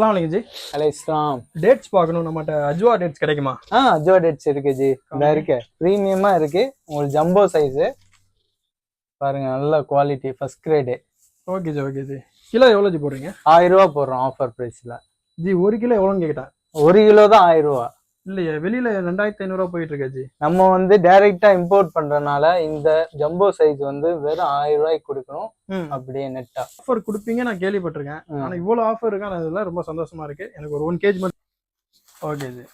அஸ்லாம் வலைக்கம் ஜி. அலை இஸ்லாம் டேட்ஸ் பார்க்கணும். நம்மகிட்ட அஜ்வா டேட்ஸ் கிடைக்குமா? ஆ அஜோ டேட்ஸ் இருக்கு ஜி. இந்த இருக்கு. ப்ரீமியமா இருக்கு. உங்களுக்கு ஜம்போ சைஸ் பாருங்க நல்ல quality first grade okay ji okay ji. Kilo எவ்வளோ ஜி போடுறீங்க? ஆயிரம் ரூபா போடுறோம் ஆஃபர் ப்ரைஸ்ல ஜி ஒரு கிலோ எவ்வளோன்னு கேட்டேன் ஒரு கிலோ தான் ஆயிரம் ரூபா. இல்லையே வெளியில ரெண்டாயிரத்தி ஐநூறுரூவா போயிட்டு இருக்கா ஜி நம்ம வந்து டைரக்டா இம்போர்ட் பண்றதுனால இந்த ஜம்போ சைஸ் வந்து வெறும் ஆயிரம் ரூபாய்க்கு கொடுக்கணும். அப்படியே நெட்டா ஆஃபர் கொடுப்பீங்க நான் கேள்விப்பட்டிருக்கேன். ம். ஆனால் இவ்வளோ ஆஃபர் இருக்கான இதெல்லாம் ரொம்ப சந்தோஷமா இருக்கு. எனக்கு ஒரு ஒன் கேஜி மட்டும் ஓகே ஜி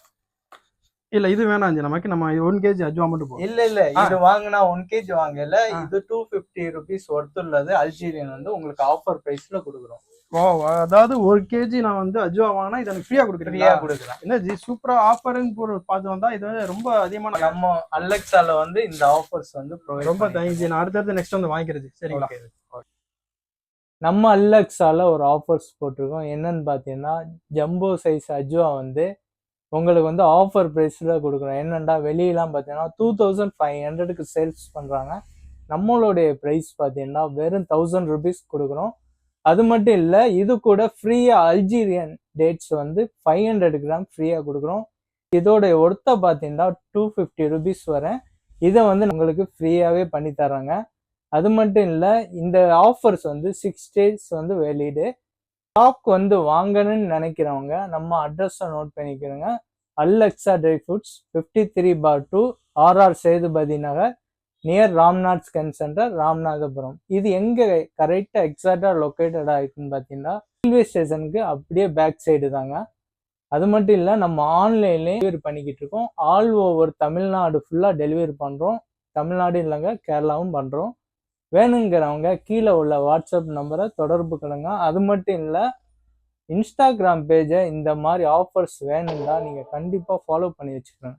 இல்லை இது வேணாம் ஜி நமக்கு நம்ம ஒன் கேஜி அஜ்வா மட்டும் போதும். இல்ல இல்ல. இது வாங்கினா ஒன் கேஜி வாங்கல. இது டூ பிப்டி ருபீஸ் ஒர்த் உள்ளது. அல்ஜீரியன் வந்து உங்களுக்கு ஆஃபர் பிரைஸ்ல கொடுக்குறோம். ஓ அதாவது ஒரு கேஜி நான் வந்து அஜ்வா வாங்கினா இது எனக்கு ஃப்ரீயா ஃப்ரீயா கொடுக்குறீங்களா கொடுக்குறோம் என்ன ஜி சூப்பரா ஆஃபர்னு பொருள் பார்த்து வந்தா இது வந்து ரொம்ப அதிகமான நம்ம அலெக்சால வந்து இந்த ஆஃபர்ஸ் வந்து ரொம்ப தேங்க்ஸ் ஜி. நான் அடுத்தடுத்து நெக்ஸ்ட் வந்து வாங்கிக்கிறேன் ஜி. சரிங்களா. நம்ம அல்லக்ஸால ஒரு ஆஃபர்ஸ் போட்டிருக்கோம். என்னன்னு பார்த்தீங்கன்னா ஜம்போ சைஸ் அஜ்வா வந்து உங்களுக்கு வந்து ஆஃபர் ப்ரைஸில் கொடுக்குறோம். என்னண்டா வெளியெல்லாம் பார்த்தீங்கன்னா டூ தௌசண்ட் ஃபைவ் ஹண்ட்ரடுக்கு சேல்ஸ் பண்ணுறாங்க நம்மளுடைய ப்ரைஸ் பார்த்தீங்கன்னா வெறும் தௌசண்ட் ருபீஸ் கொடுக்குறோம். அது மட்டும் இல்லை இது கூட ஃப்ரீயாக அல்ஜீரியன் டேட்ஸ் வந்து ஃபைவ் ஹண்ட்ரட் கிராம் ஃப்ரீயாக கொடுக்குறோம். இதோடைய ஒர்த்தை பார்த்தீங்கன்னா டூ ஃபிஃப்டி ருபீஸ் வரேன் இதை வந்து உங்களுக்கு ஃப்ரீயாகவே பண்ணி தராங்க அது மட்டும் இல்லை இந்த ஆஃபர்ஸ் வந்து சிக்ஸ் டேஸ் வந்து வெளியீடு ஸ்டாக் வந்து வாங்கணும்னு நினைக்கிறவங்க நம்ம அட்ரஸை நோட் பண்ணிக்கிறோங்க. அல்லக்ஸா ட்ரை ஃபுட்ஸ் ஃபிஃப்டி த்ரீ பார் two RR Sethupathi Nagar near Ramnath scan centre Ramanathapuram இது எங்கே கரெக்டாக எக்ஸாக்டாக லொக்கேட்டடாக இருக்குன்னு பார்த்தீங்கன்னா ரயில்வே ஸ்டேஷனுக்கு அப்படியே பேக் சைடு தாங்க. அது மட்டும் இல்லை நம்ம ஆன்லைன்லேயே டெலிவரி பண்ணிக்கிட்டு இருக்கோம். ஆல் ஓவர் தமிழ்நாடு ஃபுல்லாக டெலிவரி பண்ணுறோம் தமிழ்நாடு இல்லைங்க கேரளாவும் பண்ணுறோம் வேணுங்கிறவங்க கீழே உள்ள வாட்ஸ்அப் நம்பரை தொடர்பு கொள்ளுங்க. அது மட்டும் இல்லை இன்ஸ்டாகிராம் பேஜை இந்த மாதிரி ஆஃபர்ஸ் வேணும்னா நீங்கள் கண்டிப்பாக ஃபாலோ பண்ணி வச்சுக்கோங்க.